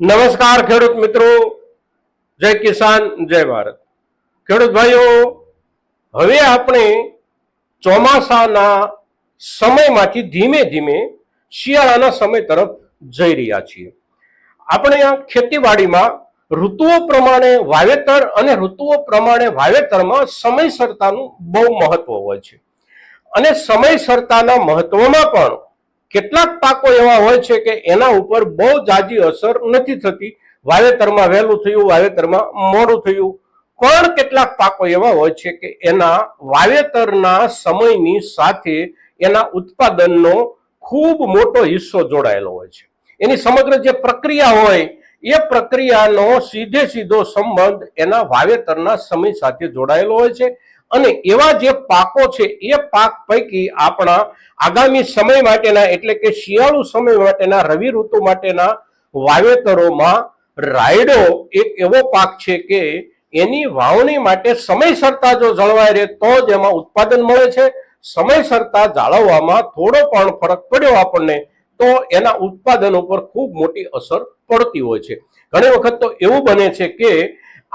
નમસ્કાર ખેડૂત મિત્રો. જય કિસાન, જય ભારત. ખેડૂત ભાઈઓ, હવે આપણે ચોમાસાના સમયમાંથી ધીમે ધીમે શિયાળાના સમય તરફ જઈ રહ્યા છીએ. આપણે આ ખેતીવાડીમાં ઋતુઓ પ્રમાણે વાવેતર અને ઋતુઓ પ્રમાણે વાવેતરમાં સમયસરતાનું બહુ મહત્વ હોય છે. અને સમયસરતાના મહત્વમાં પણ કેટલાક પાકો એવા હોય છે કે એના ઉપર બહુ જાજી અસર નથી થતી. વાવેતરમાં વહેલું થયું, વાવેતરમાં મોડું થયું. પણ કેટલાક પાકો એવા હોય છે કે એના વાવેતરના સમયની સાથે એના ઉત્પાદનનો ખૂબ મોટો હિસ્સો જોડાયેલો હોય છે. એની સમગ્ર જે પ્રક્રિયા હોય, એ પ્રક્રિયાનો સીધે સીધો સંબંધ એના વાવેતરના સમય સાથે જોડાયેલો હોય છે. અને એવા જે પાકો છે, એ પાક પૈકી આપણા આગામી સમય માટેના, એટલે કે શિયાળુ સમય માટેના, રવિ ઋતુ માટેના વાવેતરોમાં રાયડો એક એવો પાક છે કે એની વાવણી માટે સમયસરતા જો જળવાય રહે, તો જ એમાં ઉત્પાદન મળે છે. સમયસરતા જાળવવામાં થોડો પણ ફરક પડ્યો આપણને, તો એના ઉત્પાદન ઉપર ખૂબ મોટી અસર પડતી હોય છે. ઘણી વખત તો એવું બને છે કે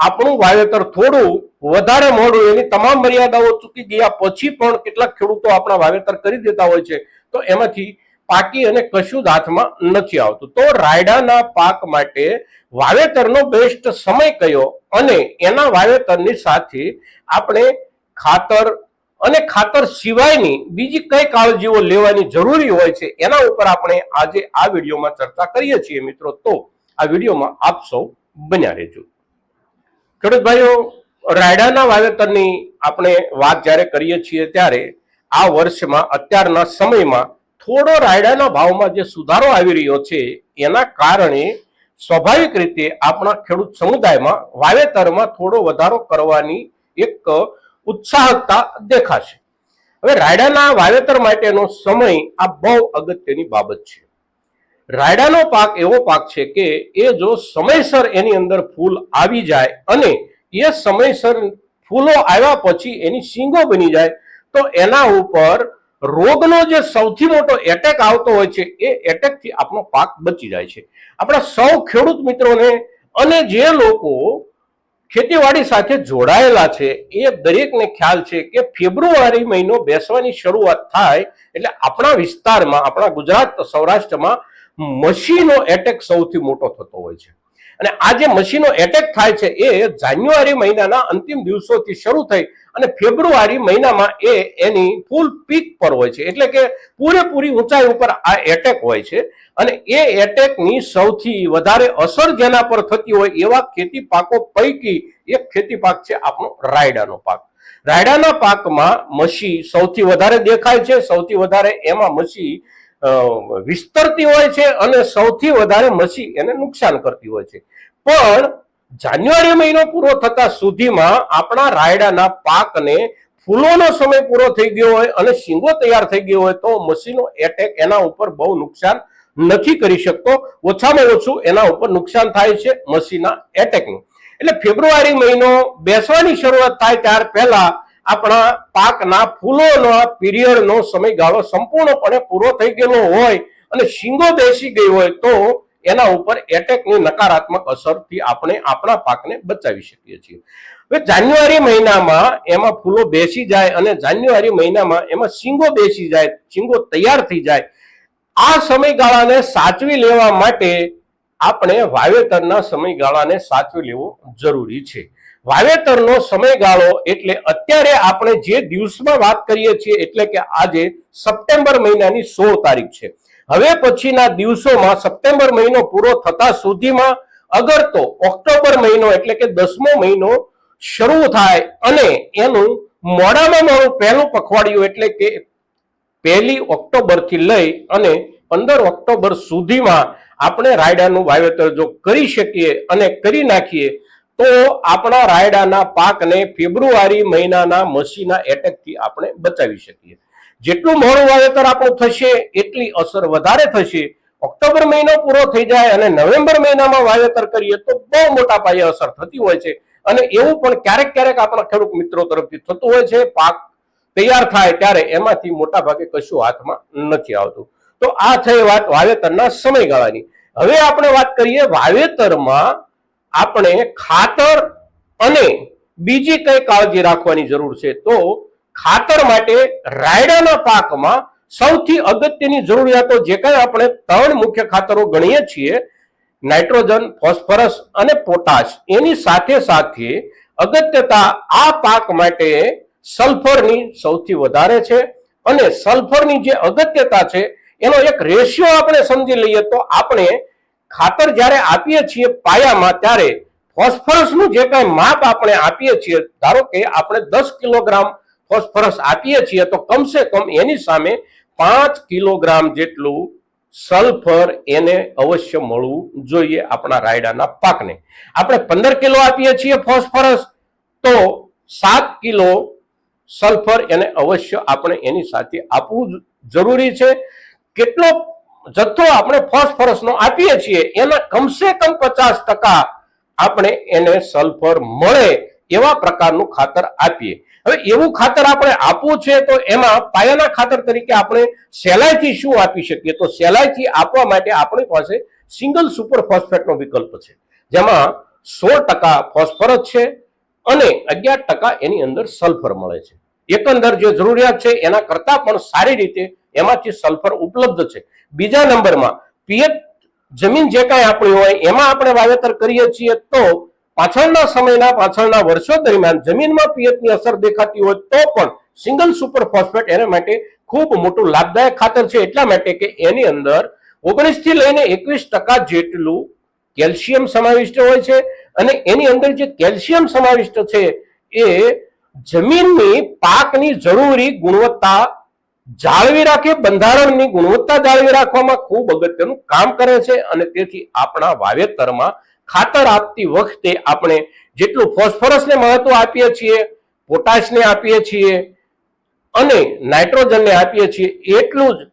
આપણું વાવેતર થોડું વધારે મોડું, એની તમામ મર્યાદાઓ ચૂકી ગયા પછી પણ કેટલાક ખેડૂતો આપણા વાવેતર કરી દેતા હોય છે. તો એમાંથી પાકી અને કશું જ હાથમાં નથી આવતું. તો રાયડાના પાક માટે વાવેતરનો બેસ્ટ સમય કયો? અને એના વાવેતરની સાથે આપણે ખાતર અને ખાતર સિવાયની બીજી કઈ કાળજીઓ લેવાની જરૂરી હોય છે, એના ઉપર આપણે આજે આ વિડીયોમાં ચર્ચા કરીએ છીએ મિત્રો. તો આ વિડીયોમાં આપ સૌ બન્યા રહેજો. ખેડૂત ભાઈઓ રાયડાના વાવેતરની આપણે વાત જ્યારે કરીએ છીએ ત્યારે આ વર્ષમાં, અત્યારના સમયમાં થોડો રાયડાના ભાવમાં જે સુધારો આવી રહ્યો છે, એના કારણે સ્વાભાવિક રીતે આપણા ખેડૂત સમુદાયમાં વાવેતરમાં થોડો વધારો કરવાની એક ઉત્સાહકતા દેખાશે. હવે રાયડાના વાવેતર માટેનો સમય આ બહુ અગત્યની બાબત છે. રાયડાનો પાક એવો પાક છે કે એ જો સમયસર એની અંદર ફૂલ આવી જાય અને એ સમયસર ફૂલો આવ્યા પછી એની શીંગો બની જાય, તો એના ઉપર રોગનો જે સૌથી મોટો એટેક આવતો હોય છે, એ એટેકથી આપણો પાક બચી જાય છે. આપણા સૌ ખેડૂત મિત્રોને અને જે લોકો ખેતીવાડી સાથે જોડાયેલા છે, એ દરેકને ખ્યાલ છે કે ફેબ્રુઆરી મહિનો બેસવાની શરૂઆત થાય એટલે આપણા વિસ્તારમાં, આપણા ગુજરાત સૌરાષ્ટ્રમાં મશીનો એટેક સૌથી મોટો થતો હોય છે. અને આ જે મશીનો એટેક થાય છે એ જાન્યુઆરી મહિનાના અંતિમ દિવસોથી શરૂ થઈ અને ફેબ્રુઆરી મહિનામાં એ એની ફૂલ પીક પર હોય છે. એટલે કે પૂરેપૂરી ઊંચાઈ ઉપર આ એટેક હોય છે. અને એ એટેકની સૌથી વધારે અસર જેના પર થતી હોય એવા ખેતી પાકો પૈકી એક ખેતી પાક છે આપણો રાયડાનો પાક. રાયડાના પાકમાં મસી સૌથી વધારે દેખાય છે. સૌથી વધારે એમાં મસી વિસ્તરતી હોય છે અને સૌથી વધારે મસી એને નુકસાન કરતી હોય છે. પણ જાન્યુઆરી મહિનો પૂરો થતા સુધીમાં આપણા રાયડાના પાકને ફૂલોનો સમય પૂરો થઈ ગયો હોય અને શીંગો તૈયાર થઈ ગયો હોય તો મસીનો એટેક એના ઉપર બહુ નુકસાન નથી કરી શકતો. ઓછામાં ઓછું એના ઉપર નુકસાન થાય છે મસીના એટેકનું એટલે ફેબ્રુઆરી મહિનો બેસવાની શરૂઆત થાય ત્યાર પહેલા આપણા પાકના ફૂલોનો પીરિયડનો સમયગાળો સંપૂર્ણપણે પૂરો થઈ ગયેલો હોય અને શીંગો બેસી ગઈ હોય તો એના ઉપર એટેકની નકારાત્મક અસરથી આપણે આપણા પાકને બચાવી શકીએ છીએ. હવે જાન્યુઆરી મહિનામાં એમાં ફૂલો બેસી જાય અને જાન્યુઆરી મહિનામાં એમાં શીંગો બેસી જાય, શીંગો તૈયાર થઈ જાય. આ સમયગાળાને સાચવી લેવા માટે આપણે વાવેતરના સમયગાળાને સાચવી લેવો જરૂરી છે. વાવેતરનો સમયગાળો એટલે અત્યારે આપણે જે દિવસમાં વાત કરીએ છીએ, એટલે કે આજે સપ્ટેમ્બર મહિનાની સોળ તારીખ છે. હવે પછીના દિવસોમાં સપ્ટેમ્બર મહિનો પૂરો થતા સુધીમાં અગર તો ઓક્ટોબર મહિનો એટલે કે દસમો મહિનો શરૂ થાય અને એનું મોડામાં મોડું પહેલું પખવાડિયું એટલે કે પહેલી ઓક્ટોબરથી લઈ અને પંદર ઓક્ટોબર સુધીમાં આપણે રાયડાનું વાવેતર જો કરી શકીએ અને કરી નાખીએ તો આપણા રાયડાના પાકને ફેબ્રુઆરી મહિનાના મસીના એટેકથી આપણે બચાવી શકીએ. જેટલું મોડું વાવેતર આપણું થશે, એટલી અસર વધારે થશે. ઓક્ટોબર મહિનો પૂરો થઈ જાય અને નવેમ્બર મહિનામાં વાવેતર કરીએ તો બહુ મોટા પાયે અસર થતી હોય છે. અને એવું પણ ક્યારેક ક્યારેક આપણા ખેડૂત મિત્રો તરફથી થતું હોય છે, પાક તૈયાર થાય ત્યારે એમાંથી મોટા ભાગે કશું હાથમાં નથી આવતું. તો આ થઈ વાત વાવેતરના સમયગાળાની. હવે આપણે વાત કરીએ વાવેતરમાં આપણે ખાતર અને બીજી કઈ કાળજી રાખવાની જરૂર છે, તો ખાતર માટે રાયડાના પાકમાં સૌથી અગત્યની જરૂરિયાતો જે કઈ આપણે ત્રણ મુખ્ય ખાતરો ગણીએ છીએ, નાઇટ્રોજન, ફોસ્ફરસ અને પોટાશ, એની સાથે સાથે અગત્યતા આ પાક માટે સલ્ફરની સૌથી વધારે છે અને સલ્ફરની જે અગત્યતા છે, એનો એક રેશિયો આપણે સમજી લઈએ તો આપણે ખાતર જ્યારે આપીએ છીએ પાયામાં, ત્યારે ફોસ્ફરસનું જે કાંઈ માપ આપણે આપીએ છીએ, ધારો કે આપણે દસ કિલોગ્રામ ફોસ્ફરસ આપીએ છીએ, તો કમસે કમ એની સામે પાંચ કિલોગ્રામ જેટલું સલ્ફર એને અવશ્ય મળવું જોઈએ આપણા રાયડાના પાકને. આપણે પંદર કિલો આપીએ છીએ ફોસ્ફરસ, તો સાત કિલો સલ્ફર એને અવશ્ય આપણે એની સાથે આપવું જરૂરી છે. કેટલો જથ્થો આપણે ફોસ્ફરસનો આપીએ છીએ, એના કમસે કમ પચાસ ટકા આપણે એને સલ્ફર મળે એવા પ્રકારનું ખાતર આપીએ. હવે એવું ખાતર આપણે આપવું છે તો એમાં પાયાના ખાતર તરીકે આપણે સહેલાઈથી શું આપી શકીએ? તો સહેલાઈથી આપવા માટે આપણી પાસે સિંગલ સુપર ફોસ્ફેટનો વિકલ્પ છે, જેમાં સોળ ટકા ફોસ્ફરસ છે અને અગિયાર ટકા એની અંદર સલ્ફર મળે છે. એકંદર જે જરૂરિયાત છે એના કરતા પણ સારી રીતે એમાંથી સલ્ફર ઉપલબ્ધ છે. બીજા નંબરમાં પિયત જમીન જે કાંઈ આપણી હોય એમાં આપણે વાવેતર કરીએ છીએ તો પાછળના સમયના પાછળના વર્ષો દરમિયાન જમીનમાં પિયતની અસર દેખાતી હોય તો પણ સિંગલ સુપર ફોસ્ફેટ એના માટે ખૂબ મોટું લાભદાયક ખાતર છે. એટલા માટે કે એની અંદર ઓગણીસથી લઈને એકવીસ ટકા જેટલું કેલ્શિયમ સમાવિષ્ટ હોય છે અને એની અંદર જે કેલ્શિયમ સમાવિષ્ટ છે એ જમીનની પાકની જરૂરી ગુણવત્તા જાળવી રાખે, બંધારણની ગુણવત્તા જાળવી રાખવામાં ખૂબ અગત્યનું કામ કરે છે અને તેથી આપણા વાવેતરમાં ખાતર આપતી વખતે આપણે જેટલું ફોસ્ફરસને મહત્વ આપીએ છીએ, પોટાશને આપીએ છીએ અને નાઇટ્રોજનને આપીએ છીએ, એટલું જ.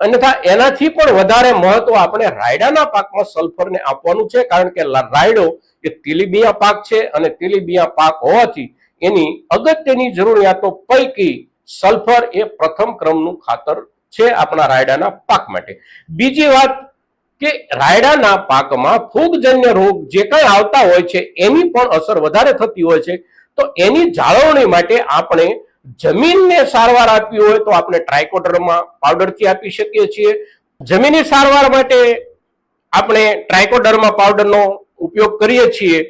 અન્યથા એનાથી પણ વધારે મહત્વ આપણે રાયડાના પાકમાં સલ્ફરને આપવાનું છે, કારણ કે રાયડો એ તેલીબિયા પાક છે અને તેલીબિયા પાક હોવાથી એની અગત્યની જરૂરિયાતો પૈકી સલ્ફર એ પ્રથમ ક્રમનું ખાતર છે આપણા રાયડાના પાક માટે. બીજી વાત કે રાયડાના પાકમાં ફૂગજન્ય રોગ જે કંઈ આવતા હોય છે, એની પણ અસર વધારે થતી હોય છે, તો એની જાળવણી માટે આપણે જમીનને સારવાર આપવી હોય તો આપણે ટ્રાયકોડરમાં પાવડરથી આપી શકીએ છીએ. જમીની સારવાર માટે આપણે ટ્રાયકોડર્મા પાવડરનો ઉપયોગ કરીએ છીએ.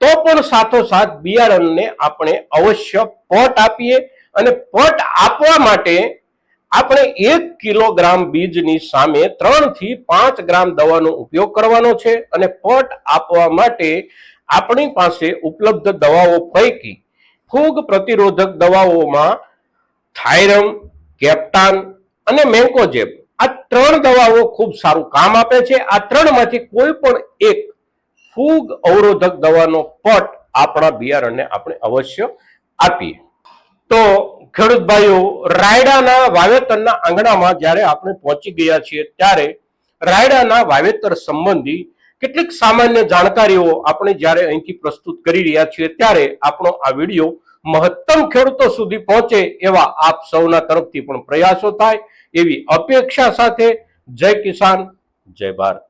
તો પણ સાથોસાથ બિયારણને આપણે અવશ્ય પટ આપીએ. અને પટ આપવા માટે આપણે એક કિલોગ્રામ બીજની સામે ત્રણથી પાંચ ગ્રામ દવાનો ઉપયોગ કરવાનો છે અને પટ આપવા માટે આપણી પાસે ઉપલબ્ધ દવાઓ પૈકી ફૂગ પ્રતિરોધક દવાઓમાં થાયરમ કેપ્ટાન અને મેન્કોજેબ. આ ત્રણ દવાઓ ખૂબ સારું કામ આપે છે. આ ત્રણમાંથી કોઈ પણ એક ફૂગ અવરોધક દવાનો પટ આપણા બિયારણને આપણે અવશ્ય આપીએ. તો ખેડૂત ભાઈઓ, રાયડાના વાવેતરના આંગણામાં જ્યારે આપણે પહોંચી ગયા છીએ ત્યારે રાયડાના વાવેતર સંબંધી કેટલીક સામાન્ય જાણકારીઓ આપણે જ્યારે અહીંથી પ્રસ્તુત કરી રહ્યા છીએ ત્યારે આપણો આ વીડિયો મહત્તમ ખેડૂતો સુધી પહોંચે એવા આપ સૌના તરફથી પણ પ્રયાસો થાય એવી અપેક્ષા સાથે જય કિસાન, જય ભારત.